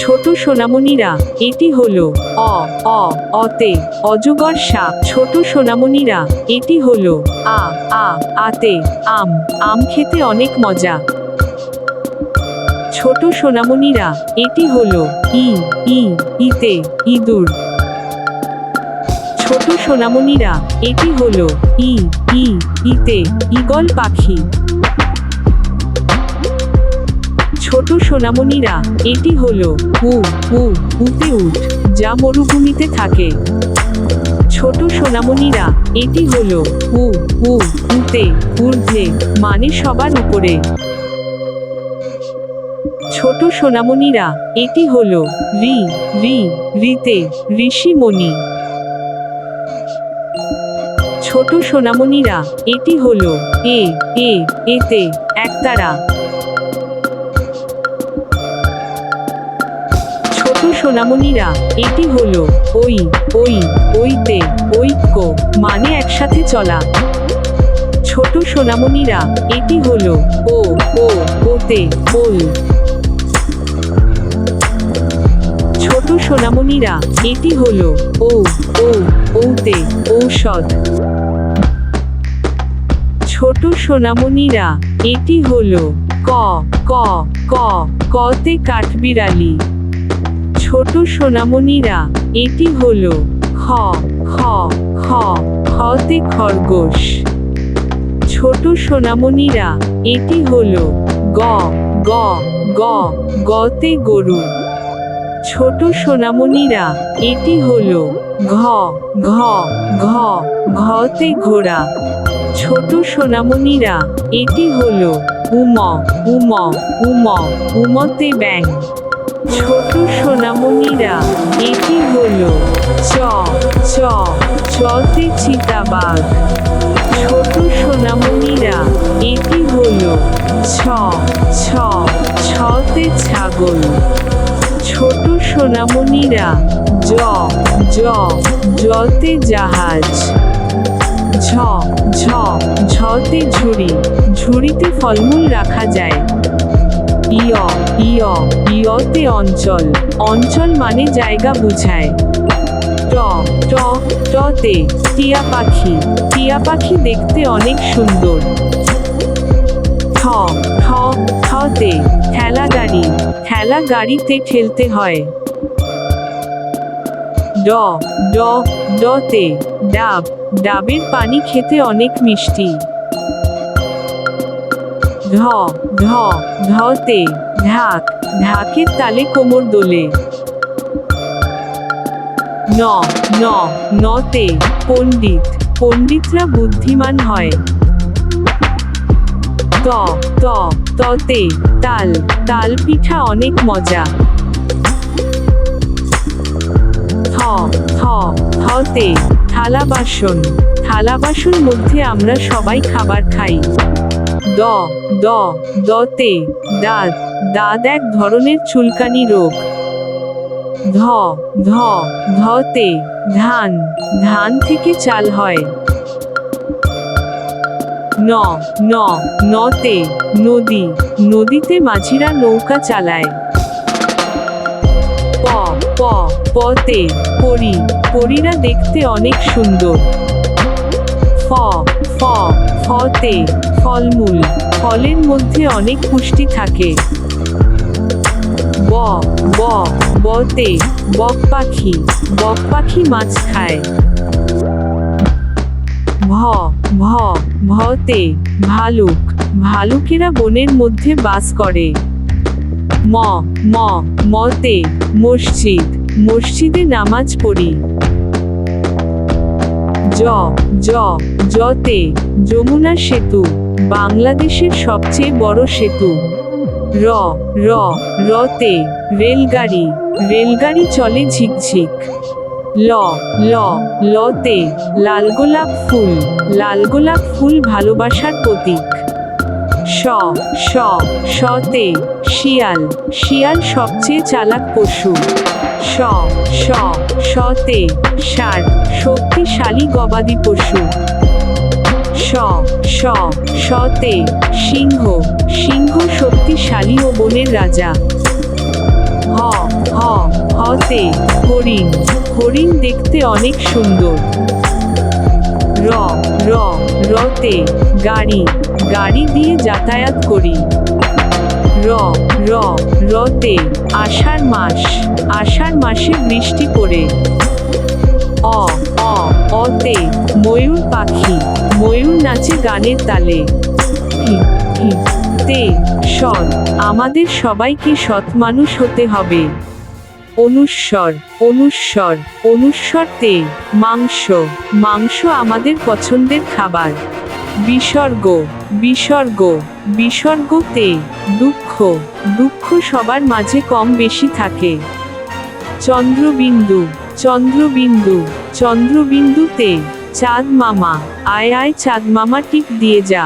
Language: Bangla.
ছোট সোনামণিরা, এটি হলো অ অ, অতে, অজগর সাপ। ছোট সোনামণিরা, এটি হল আ আ, আতে, আম। আম খেতে অনেক মজা। ছোট সোনামণিরা, এটি হল ই ই, ইতে, ইঁদুর। ছোট সোনামণিরা, এটি হল ই ই, ইতে, ঈগল পাখি। ছোট সোনামণিরা, এটি হল উ উ উতে উট যা মরুভূমিতে থাকে। ছোট সোনামণিরা, এটি হল উ উ উতে ঊর্ধ্বে মানে সবার উপরে। ছোট সোনামণিরা, এটি হল রি রি, রিতে, ঋষিমণি। ছোট সোনামণিরা, এটি হল এ এ, এতে, একতারা। সোনামণিরা, এটি হলো ওই ওই, ওইতে ঐক্য মানে একসাথে চলা। ছোট সোনামণিরা, এটি হলো ও ও, ওতে ওল। ছোট সোনামণিরা, এটি হলো ও ও, ওতে ঔষধ। ছোট সোনামণিরা, এটি হলো ক ক ক, কতে কাঠবিড়ালি। ছোট সোনামণিরা, এটি হলো খ খ খ খতে খরগোশ। ছোট সোনামণিরা, এটি হলো গ গ গ গতে গরু। ছোট সোনামণিরা, এটি হলো ঘ ঘ ঘ ঘতে ঘোড়া। ছোট সোনামণিরা, এটি হলো উম উম উম উমতে ব্যাং ছোট সোনামণিরা এটি হল চ চ চতে চিতাবাঘ। ছোট সোনামণিরা এটি হল ছ ছ ছতে ছাগল। ছোট সোনামণিরা জ জ জতে জাহাজ। ঝ ঝ ঝতে ঝুড়ি। ঝুড়িতে ফলমূল রাখা যায়। ইয় ইয়, ইয়তে অঞ্চল। অঞ্চল মানে জায়গা বুঝায়। ট ট, টতে টিয়া পাখি। টিয়া পাখি দেখতে অনেক সুন্দর। ঠ ঠ, ঠতে ঠেলা গাড়ি। ঠেলা গাড়িতে ঠেলতে হয়। ড ড, ডতে ডাব। ডাবের পানি খেতে অনেক মিষ্টি। ঢ ঢ ঢতে ঢাক ঢাকের তালে কোমর দোলে। ন ন, নতে পণ্ডিত, পণ্ডিতরা বুদ্ধিমান হয়। ত ত, ততে তাল তাল পিঠা অনেক মজা। থ থ, থতে থালা বাসন থালা বাসন মধ্যে আমরা সবাই খাবার খাই। দ দ, দতে, দাঁত দাঁত এক ধরনের চুলকানি রোগ। ধ ধ, ধতে, ধান ধান থেকে চাল হয়। ন ন, নতে, নদী, নদীতে মাঝিরা নৌকা চালায়। প প, পতে, পরি, পরীরা দেখতে অনেক সুন্দর। ফ ফ, ফতে ফলমূল। ফলের মধ্যে অনেক পুষ্টি থাকে। ব ব, বতে বক পাখি। বক পাখি মাছ খায়। ভ ভ, ভতে ভালুক। ভালুকেরা বনের মধ্যে বাস করে। ম ম, মতে মসজিদ। মসজিদে নামাজ পড়ি। জ জ, জতে যমুনা সেতু, বাংলাদেশের সবচেয়ে বড় সেতু। র র, রতে রেলগাড়ি রেলগাড়ি চলে ঝিকঝিক। ল ল, লতে লাল গোলাপ ফুল লাল গোলাপ ফুল ভালোবাসার প্রতীক। স স সতে শিয়াল। শিয়াল সবচেয়ে চালাক পশু। স স সতে ষাঁড়। শক্তিশালী গবাদি পশু। স স সতে সিংহ। সিংহ শক্তিশালী ও বনের রাজা। হ হ রতে হরিণ। হরিণ দেখতে অনেক সুন্দর। র র, রতে, গাড়ি। গাড়ি দিয়ে যাতায়াত করি। র র, রতে আষাঢ় মাস, আষাঢ় মাসে বৃষ্টি পড়ে। অ অ, অতে ময়ূর পাখি, ময়ূর নাচে গানের তালে। তে, সৎ, আমাদের সবাইকে সৎ মানুষ হতে হবে। অনুস্বর অনুস্বর অনুস্বর তে মাংস মাংস আমাদের পছন্দের খাবার। বিসর্গ বিসর্গ, বিসর্গতে দুঃখ দুঃখ সবার মাঝে কম বেশি থাকে। চন্দ্রবিন্দু চন্দ্রবিন্দু, চন্দ্রবিন্দুতে চাঁদ মামা, আয় আয় চাঁদ মামা টিক দিয়ে যা।